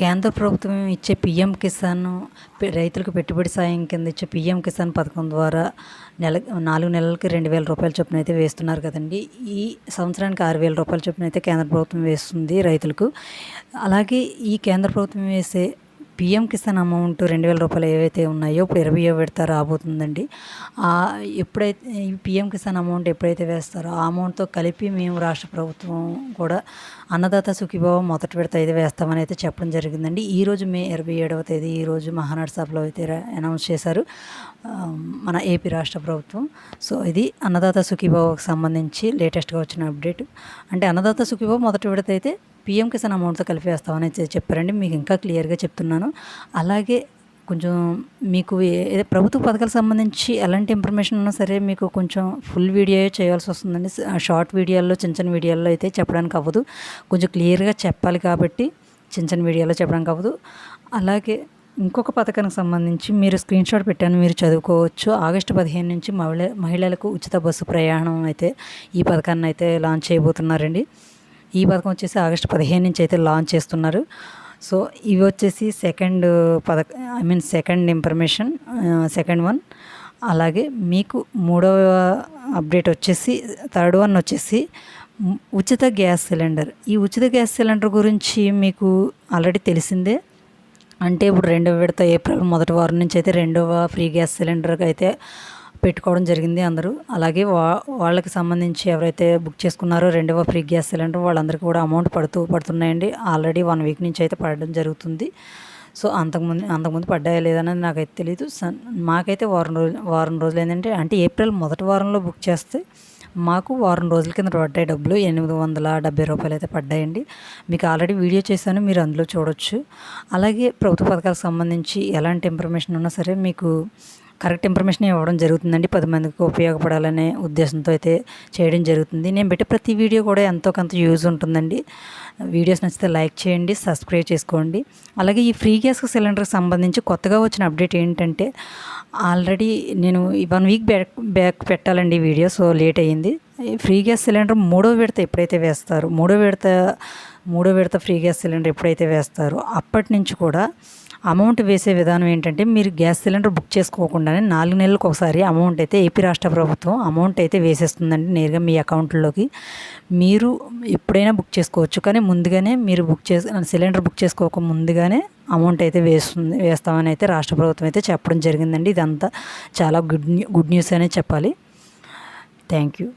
కేంద్ర ప్రభుత్వం ఇచ్చే పిఎం కిసాన్ రైతులకు పెట్టుబడి సాయం కింద ఇచ్చే పిఎం కిసాన్ పథకం ద్వారా నెల నాలుగు నెలలకి రెండు వేల రూపాయల చొప్పున అయితే వేస్తున్నారు కదండి. ఈ సంవత్సరానికి ఆరు వేల రూపాయల చొప్పున అయితే కేంద్ర ప్రభుత్వం వేస్తుంది రైతులకు. అలాగే ఈ కేంద్ర ప్రభుత్వం వేసే పిఎం కిసాన్ అమౌంట్ రెండు వేల రూపాయలు ఏవైతే ఉన్నాయో ఇప్పుడు ఇరవై విడత రాబోతుందండి ఎప్పుడైతే ఈ పిఎం కిసాన్ అమౌంట్ ఎప్పుడైతే వేస్తారో ఆ అమౌంట్తో కలిపి మేము రాష్ట్ర ప్రభుత్వం కూడా అన్నదాత సుఖీభావ మొదటి విడత అయితే వేస్తామని అయితే చెప్పడం జరిగిందండి. ఈరోజు మే ఇరవై ఏడవ తేదీ ఈరోజు మహానాడు సభలో అయితే అనౌన్స్ చేశారు మన ఏపీ రాష్ట్ర ప్రభుత్వం. సో ఇది అన్నదాత సుఖీభావకు సంబంధించి లేటెస్ట్గా వచ్చిన అప్డేట్. అంటే అన్నదాత సుఖీభావ మొదటి విడత అయితే పిఎం కిసాన్ అమౌంట్తో కలిపేస్తామని చెప్పారండి. మీకు ఇంకా క్లియర్గా చెప్తున్నాను. అలాగే కొంచెం మీకు ఏదో ప్రభుత్వ పథకాలకు సంబంధించి ఎలాంటి ఇన్ఫర్మేషన్ ఉన్నా సరే మీకు కొంచెం ఫుల్ వీడియో చేయాల్సి వస్తుందండి. షార్ట్ వీడియోల్లో చిన్న చిన్న వీడియోల్లో అయితే చెప్పడానికి అవ్వదు. కొంచెం క్లియర్గా చెప్పాలి కాబట్టి చిన్న చిన్న వీడియోలో చెప్పడానికి అవ్వదు. అలాగే ఇంకొక పథకానికి సంబంధించి మీరు స్క్రీన్ షాట్ పెట్టాను మీరు చదువుకోవచ్చు. ఆగస్టు పదిహేను నుంచి మహిళ మహిళలకు ఉచిత బస్సు ప్రయాణం అయితే ఈ పథకాన్ని అయితే లాంచ్ చేయబోతున్నారండి. ఈ పథకం వచ్చేసి ఆగస్టు పదిహేను నుంచి అయితే లాంచ్ చేస్తున్నారు. సో ఇవి వచ్చేసి సెకండ్ పథక I mean second information second one అలాగే మీకు మూడవ అప్డేట్ వచ్చేసి థర్డ్ వన్ వచ్చేసి ఉచిత గ్యాస్ సిలిండర్. ఈ ఉచిత గ్యాస్ సిలిండర్ గురించి మీకు ఆల్రెడీ తెలిసిందే. అంటే ఇప్పుడు రెండవ విడత ఏప్రిల్ మొదటి వారం నుంచి అయితే రెండవ ఫ్రీ గ్యాస్ సిలిండర్కి అయితే పెట్టుకోవడం జరిగింది అందరూ. అలాగే వా వాళ్ళకి సంబంధించి ఎవరైతే బుక్ చేసుకున్నారో రెండవ ఫ్రీ గ్యాస్ సిలిండర్ వాళ్ళందరికీ కూడా అమౌంట్ పడుతూ పడుతున్నాయండి. ఆల్రెడీ వన్ వీక్ నుంచి అయితే పడడం జరుగుతుంది. సో అంతకుముందు అంతకుముందు పడ్డాయా లేదనేది నాకైతే తెలియదు సన్ మాకైతే వారం రోజులు వారం రోజులు ఏంటంటే అంటే ఏప్రిల్ మొదటి వారంలో బుక్ చేస్తే మాకు వారం రోజుల కింద పడ్డాయి డబ్బులు. ఎనిమిది వందల డెబ్బై రూపాయలు అయితే పడ్డాయండి. మీకు ఆల్రెడీ వీడియో చేశాను మీరు అందులో చూడొచ్చు. అలాగే ప్రభుత్వ పథకాలకు సంబంధించి ఎలాంటి ఇన్ఫర్మేషన్ ఉన్నా సరే మీకు కరెక్ట్ ఇన్ఫర్మేషన్ ఇవ్వడం జరుగుతుందండి. పది మందికి ఉపయోగపడాలనే ఉద్దేశంతో అయితే చేయడం జరుగుతుంది. నేను పెట్టే ప్రతి వీడియో కూడా ఎంతో కొంత యూజ్ ఉంటుందండి. వీడియోస్ నచ్చితే లైక్ చేయండి సబ్స్క్రైబ్ చేసుకోండి. అలాగే ఈ ఫ్రీ గ్యాస్ సిలిండర్కి సంబంధించి కొత్తగా వచ్చిన అప్డేట్ ఏంటంటే ఆల్రెడీ నేను వన్ వీక్ బ్యాక్ బ్యాక్ పెట్టాలండి ఈ వీడియో సో లేట్ అయ్యింది. ఫ్రీ గ్యాస్ సిలిండర్ మూడో విడత ఎప్పుడైతే వేస్తారో మూడో విడత మూడో విడత ఫ్రీ గ్యాస్ సిలిండర్ ఎప్పుడైతే వేస్తారో అప్పటి నుంచి కూడా అమౌంట్ వేసే విధానం ఏంటంటే మీరు గ్యాస్ సిలిండర్ బుక్ చేసుకోకుండానే నాలుగు నెలలకు ఒకసారి అమౌంట్ అయితే ఏపీ రాష్ట్ర ప్రభుత్వం అమౌంట్ అయితే వేసేస్తుందండి నేరుగా మీ అకౌంట్లోకి. మీరు ఎప్పుడైనా బుక్ చేసుకోవచ్చు కానీ ముందుగానే మీరు బుక్ చేసి సిలిండర్ బుక్ చేసుకోక ముందుగానే అమౌంట్ అయితే వేస్తుంది వేస్తామని అయితే రాష్ట్ర ప్రభుత్వం అయితే చెప్పడం జరిగిందండి. ఇదంతా చాలా గుడ్ న్యూ గుడ్ న్యూస్ అనే చెప్పాలి. Thank you.